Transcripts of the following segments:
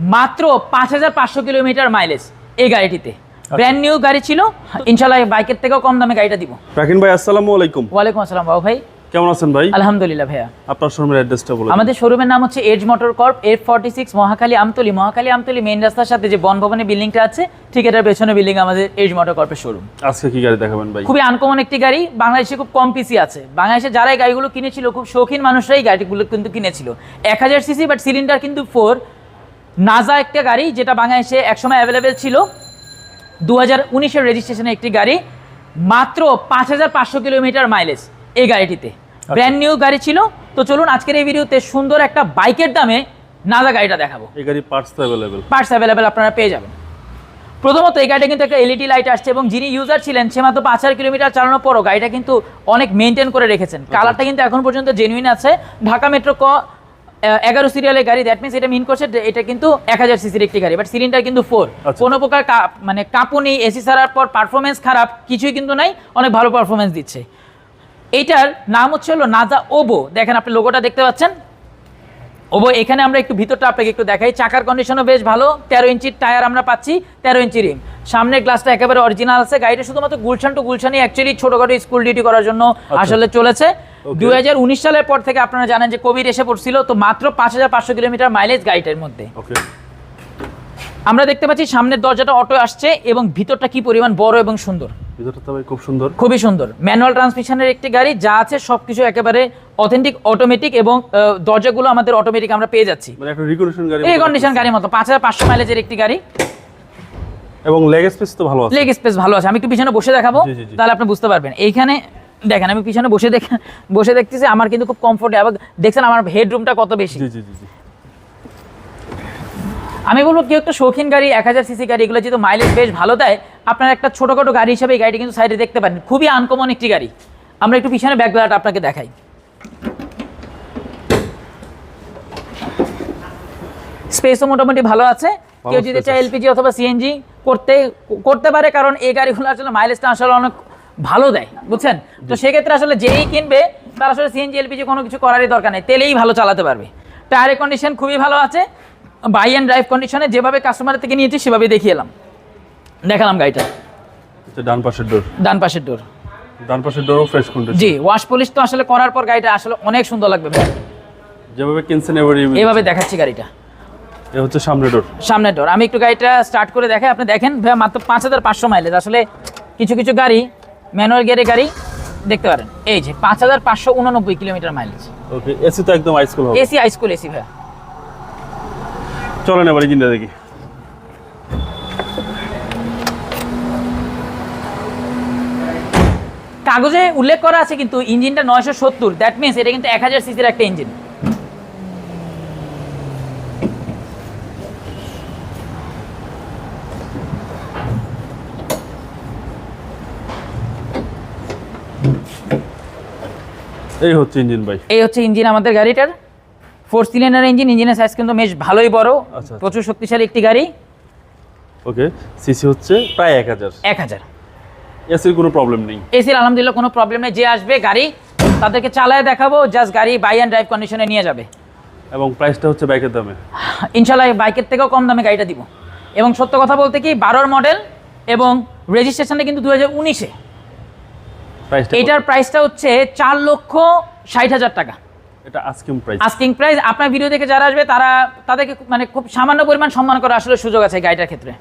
মাত্র পাঁচ হাজার পাঁচশো কিলোমিটার মাইলেজ এই গাড়িটিতে। ব্র্যান্ড নিউ গাড়ি ছিল ইনশাল্লাহ বাইকের থেকেও কম দামে গাড়িটা দিব। রাকিন ভাই আসসালামু আলাইকুম। ওয়ালাইকুম আসসালাম বাবু ভাই। কেমন আছেন ভাই? আলহামদুলিল্লাহ ভাইয়া। আপনার শোরুমের অ্যাড্রেসটা বলুন আমাদের শোরুমের নাম হচ্ছে edge motor corp F forty six Mohakhali Amtali. Mohakhali Amtali main রাস্তার সাথে যে বনভবনের বিল্ডিংটা আছে ঠিক এটার পেছনে বিল্ডিং আমাদের এজ মোটর কর্পের শোরুম আজকে কি গাড়ি দেখাবেন ভাই? খুবই আনকমন একটি গাড়ি বাংলাদেশে খুব কম পিসি আছে। বাংলাদেশে যারা এই গাড়িগুলো কিনেছিল খুব শৌখিন মানুষরাই গাড়িগুলো কিন্তু কিনেছিল। এক হাজার সিসি বাট সিলিন্ডার কিন্তু ফোর নাজা একটা গাড়ি যেটা বাংলাদেশে একসময় অ্যাভেলেবেল ছিল। দু হাজার উনিশের রেজিস্ট্রেশনের একটি গাড়ি মাত্র পাঁচ হাজার পাঁচশো কিলোমিটার মাইলেজ এই গাড়িটিতে। ব্র্যান্ড নিউ গাড়ি ছিল। তো চলুন আজকের এই ভিডিওতে সুন্দর একটা বাইকের দামে নাজা গাড়িটা দেখাবো। এই গাড়ি পার্টস অ্যাভেলেবেল পার্টস অ্যাভেলেবেল আপনারা পেয়ে যাবেন। প্রথমত এই গাড়িটা কিন্তু একটা এলইডি লাইট আসছে এবং যিনি ইউজার ছিলেন সে মাত্র পাঁচ হাজার কিলোমিটার চালানোর পরও গাড়িটা কিন্তু অনেক মেনটেন করে রেখেছেন। কালারটা কিন্তু এখন পর্যন্ত জেনুইন আছে। ঢাকা মেট্রো ক এগারো সিরিয়ালের গাড়ি দ্যাট মিনস এটা মিন করছে এটা কিন্তু এক হাজার সিসির একটি গাড়ি বাট সিলিন্ডার কিন্তু ফোর আচ্ছা। কোনো প্রকার মানে কাঁপুনি এসি ছাড়ার পর পারফরমেন্স খারাপ কিছুই কিন্তু নাই অনেক ভালো পারফরমেন্স দিচ্ছে। এইটার নাম হচ্ছে হলো নাজা ওবো দেখেন আপনি লোগোটা দেখতে পাচ্ছেন? ওবো এখানে আমরা একটু ভিতরটা আপনাকে একটু দেখাই। চাকার কন্ডিশনও বেশ ভালো তেরো ইঞ্চির টায়ার আমরা পাচ্ছি তেরো ইঞ্চি রিম সামনের গ্লাসটা একেবারে অরিজিনাল আছে। গাড়িটা শুধুমাত্র গুলশান টু গুলশানই অ্যাকচুয়ালি ছোটোখাটো স্কুল ডিউটি করার জন্য আসলে চলেছে. দুই হাজার উনিশ সালের পর থেকে আপনারা জানেন যে কোভিড এসে পড়ছিল তো মাত্র পাঁচ হাজার পাঁচশো কিলোমিটার মাইলেজ গাড়িটার মধ্যে। আমরা দেখতে পাচ্ছি সামনের দরজাটা অটো আসছে এবং ভিতরটা কি পরিমাণ বড় এবং সুন্দর। ভিতরটা খুব সুন্দর। খুবই সুন্দর। ম্যানুয়াল ট্রান্সমিশনের একটি গাড়ি যা আছে সবকিছু একেবারে অথেন্টিক অটোমেটিক এবং দরজাগুলো আমাদের অটোমেটিক আমরা পেয়ে যাচ্ছি। মানে একটা রিকন্ডিশন গাড়ি এই কন্ডিশন গাড়ির মতো পাঁচ হাজার পাঁচশো মাইলেজের একটি গাড়ি। এবং লেগ স্পেস তো ভালো আছে। লেগ স্পেস ভালো আছে। আমি একটু পিছনে বসে দেখাবো। তাহলে আপনি বুঝতে পারবেন। এইখানে দেখেন আমি পিছনে বসে দেখ বসে দেখতেছি আমার কিন্তু খুব কমফোর্ট এবং দেখছেন আমার হেডরুমটা কত বেশি? আমি বলব কেউ একটা শৌখিন গাড়ি এক হাজার সিসি গাড়ি এগুলো যেহেতু মাইলেজ বেশ ভালো দেয় আপনার একটা ছোটোখাটো গাড়ি হিসাবে এই গাড়িটি কিন্তু সাইডে দেখতে পারেন। খুবই আনকমন একটি গাড়ি। আমরা একটু পিছনে ব্যাকগ্রাউন্ড আপনাকে দেখাই। স্পেসও মোটামুটি ভালো আছে। কেউ যদি চায় এলপিজি অথবা সিএনজি করতে করতে পারে কারণ এই গাড়িগুলো আসলে মাইলেজটা আসলে অনেক ভালো দেয় বুঝছেন? তো সেক্ষেত্রে আসলে যেই কিনবে তার আসলে সিএনজি এলপিজি কোনো কিছু করারই দরকার নেই। তেলেই ভালো চালাতে পারবে। টায়ারের কন্ডিশন খুবই ভালো আছে। বাই অ্যান্ড ড্রাইভ কন্ডিশনে যেভাবে কাস্টমারের থেকে নিয়েছি সেভাবে দেখিয়ে এলাম। দেখালাম গাড়িটা। এটা ডান পাশের ডোর ডান পাশের ডোর ডান পাশের ডোরও ফ্রেশ কন্ডিশন জি ওয়াশ পলিশ তো আসলে করার পর গাড়িটা আসলে অনেক সুন্দর লাগবে। যেভাবে কিনছেন এইভাবে দেখাচ্ছি গাড়িটা। এ হচ্ছে সামনে ডোর সামনের ডোর আমি একটু গাড়িটা স্টার্ট করে দেখাই। আপনি দেখেন ভাই মাত্র পাঁচ হাজার পাঁচশো মাইলেজ আসলে কিছু কিছু গাড়ি ম্যানুয়াল গিয়ারের গাড়ি দেখতে পারেন। এই যে পাঁচ হাজার পাঁচশো উননব্বই কিলোমিটার মাইলেজ ওকে এসি তো একদম আইসকুল হবে। এসি হাইস্কুল এসি ভাই চলেন এবারে কিনতে দেখি। কাগজে উল্লেখ করা আছে কিন্তু ইঞ্জিনটা নয়শো সত্তর। দ্যাট মিনস এটা কিন্তু এক হাজার সিসির একটা ইঞ্জিন এই হচ্ছে ইঞ্জিন ভাই। এই হচ্ছে ইঞ্জিন আমাদের গাড়িটার। ফোর সিলিন্ডার ইঞ্জিন ইঞ্জিনের সাইজ কিন্তু বেশ ভালোই বড়। আচ্ছা। প্রচুর শক্তিশালী একটি গাড়ি। ওকে সিসি হচ্ছে প্রায় এক হাজার। এক হাজার। এসির কোনো প্রবলেম নেই। এসির আলহামদুলিল্লাহ কোনো প্রবলেম নেই। যে আসবে গাড়ি তাদেরকে চালায় দেখাবো জাস্ট গাড়ি বাই অ্যান্ড ড্রাইভ কন্ডিশনে নিয়ে যাবে। এবং প্রাইসটা হচ্ছে বাইকের দামে। ইনশাল্লাহ বাইকের থেকেও কম দামে গাড়িটা দিব। এবং সত্য কথা বলতে কি বারোর মডেল এবং রেজিস্ট্রেশনটা কিন্তু দু হাজার উনিশে। এটার প্রাইসটা হচ্ছে চার লক্ষ ষাট হাজার টাকা। এটা আস্কিং প্রাইস আস্কিং প্রাইস আপনার ভিডিও দেখে যারা আসবে তারা তাদেরকে খুব- মানে খুব সামান্য পরিমাণ সম্মান করা আসলে সুযোগ আছে গাড়িটার ক্ষেত্রে।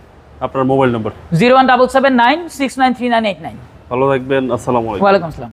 আপনার mobile number zero one double seven nine six nine three nine eight nine. ভালো থাকবেন আসসালামু আলাইকুম। ওয়ালাইকুম আসসালাম।